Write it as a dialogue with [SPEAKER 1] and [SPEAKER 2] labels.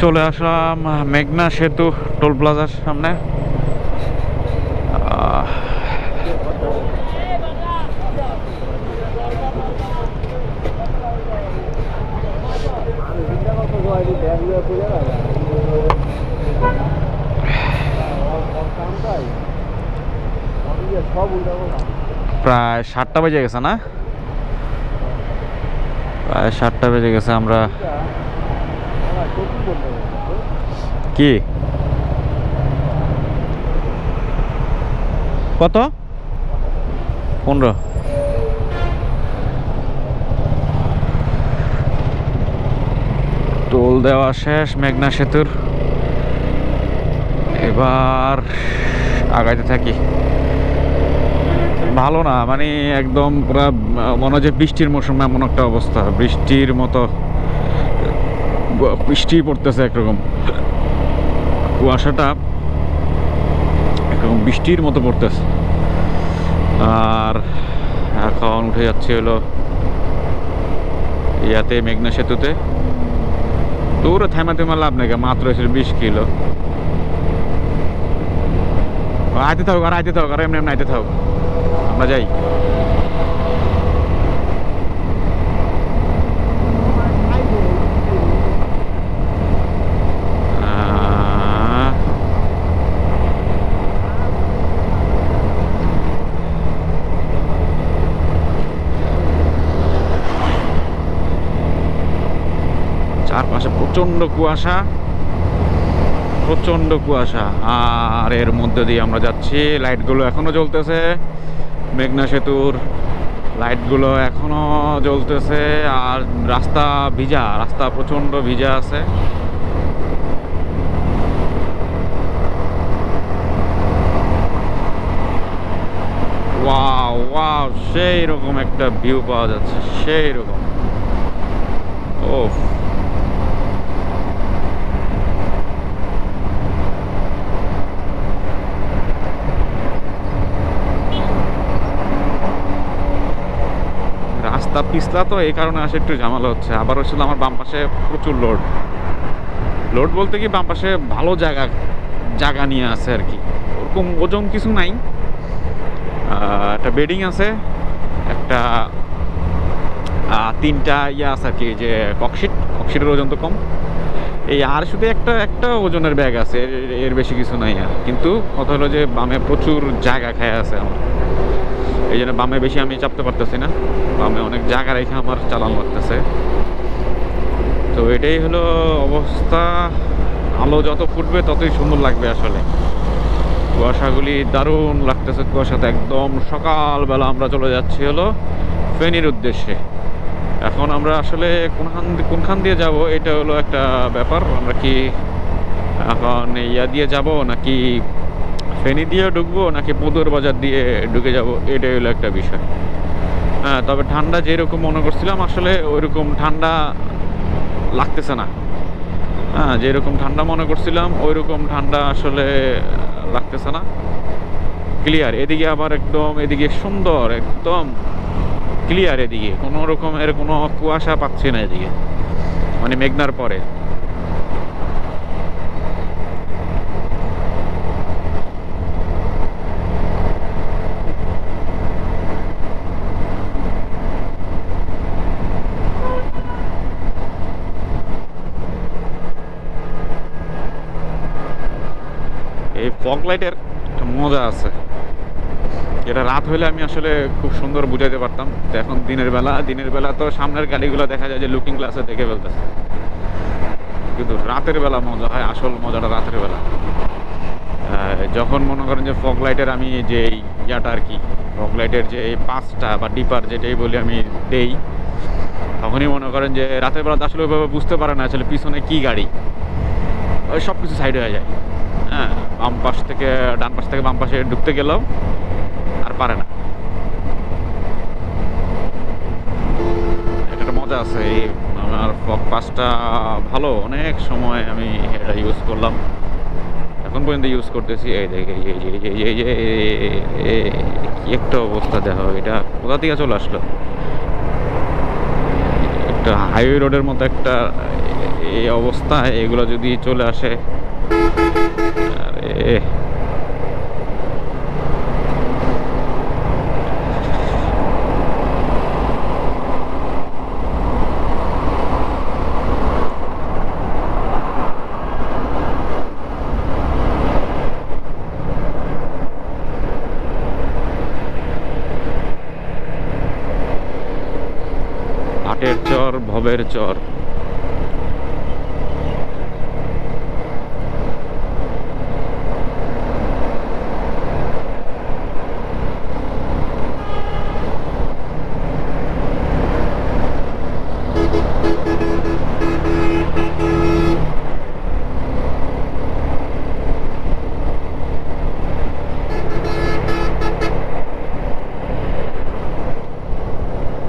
[SPEAKER 1] চলে আসলাম মেঘনা সেতু টোল প্লাজার সামনে। প্রায় সাতটা বেজে গেছে না? প্রায় সাতটা বেজে গেছে আমরা কি? কত? পনেরো। টোল দেওয়া শেষ, মেঘনা সেতুর। এবার আগাইতে থাকি। ভালো না মানে একদম পুরা মনে হয় বৃষ্টির মৌসুম এমন একটা অবস্থা। বৃষ্টির মতো বৃষ্টি পড়তেছে একরকম। কুয়াশাটা একরকম বৃষ্টির মতো পড়তেছে। আর এখন উঠে যাচ্ছে হলো ইয়াতে মেঘনা সেতুতে। দূরে থেমা থেমা লাভ নাকি মাত্র এসে বিশ কিলো। আইতে থাকুক আর আইতে থাকুক আর এমনি এমনি আইতে থাকুক। আমরা যাই। চারপাশে প্রচণ্ড কুয়াশা প্রচণ্ড কুয়াশা। আর এর মধ্যে দিয়ে আমরা যাচ্ছি, লাইটগুলো এখনও জ্বলতেছে। মেঘনা সেতুর লাইটগুলো এখনও জ্বলতেছে। আর রাস্তা ভিজা, রাস্তা প্রচণ্ড ভিজা আছে। ওয়াও ওয়াও সেই রকম একটা ভিউ পাওয়া যাচ্ছে সেই রকম ওফ। রাস্তা পিছলা তো এই কারণে আসে একটু ঝামেলা হচ্ছে। আবার হচ্ছিল আমার বাম পাশে প্রচুর লোড। লোড বলতে কি বাম পাশে ভালো জায়গা জায়গা নিয়ে আছে আর কি। ওরকম ওজন কিছু নাই। একটা বেডিং আছে, একটা তিনটা ইয়ে আছে আর কি যে ককশিট। ককশিটের ওজন তো কম। এই আর শুধু একটা একটা ওজনের ব্যাগ আছে এর বেশি কিছু নাই আর। কিন্তু কথা হলো যে বামে প্রচুর জায়গা খায় আছে আমার। এই জন্য বামে বেশি আমি চাপতে পারতেছি না। বামে অনেক জায়গা রেখে আমার চালান লাগতেছে তো এটাই হলো অবস্থা। আলো যত ফুটবে ততই সুন্দর লাগবে আসলে। কুয়াশাগুলি দারুণ লাগতেছে কুয়াশাতে একদম। সকালবেলা আমরা চলে যাচ্ছি হলো ফেনীর উদ্দেশ্যে। এখন আমরা আসলে কোনখান কোনখান দিয়ে যাব এটা হলো একটা ব্যাপার। আমরা কি এখন ইয়া দিয়ে যাব নাকি ফেনী দিয়ে ঢুকবো নাকি পুদুর বাজার দিয়ে ঢুকে যাব? এটাই হলো একটা বিষয়। হ্যাঁ তবে ঠান্ডা যেরকম মনে করছিলাম, আসলে ওইরকম ঠান্ডা লাগতেছে না। হ্যাঁ যেরকম ঠান্ডা মনে করছিলাম, ওইরকম ঠান্ডা আসলে লাগতেছে না। ক্লিয়ার এদিকে আবার একদম এদিকে সুন্দর, একদম ক্লিয়ার এদিকে। কোনো রকমের কোনো কুয়াশা পাচ্ছি না এদিকে। মানে মেঘনার পরে। এই ফগ লাইটের একটা মজা আছে। এটা রাত হলে আমি আসলে খুব সুন্দর বুঝাইতে পারতাম তো এখন দিনের বেলা দিনের বেলা তো সামনের গাড়িগুলো দেখা যায় যে লুকিং গ্লাসে দেখে ফেলতেছে। কিন্তু রাতের বেলা মজা হয়, আসল মজাটা রাতের বেলা। যখন মনে করেন যে ফগ লাইটের আমি যে ইয়াটা আর কি ফগ লাইটের যে এই পাঁচটা বা ডিপার যেটাই বলি আমি দেই, তখনই মনে করেন যে রাতের বেলা আসলে ওইভাবে বুঝতে পারে না আসলে পিছনে কি গাড়ি। ওই সব কিছু সাইড হয়ে যায়। বাম পাশ থেকে, ডান পাশ থেকে বাম পাশে ঢুকতে গেলেও আর পারে না। এটা মজা আছে, এই আমার ফক পাসটা ভালো, অনেক সময় আমি এটা ইউজ করলাম। এখন পর্যন্ত ইউজ করতেছি, এই দেখে এই যে কি একটা অবস্থা, দেখো, এটা কোথা থেকে চলে আসলো? একটা হাইওয়ে রোডের মতো একটা, এই অবস্থা, এগুলো যদি চলে আসে হাটের চর ভবের চর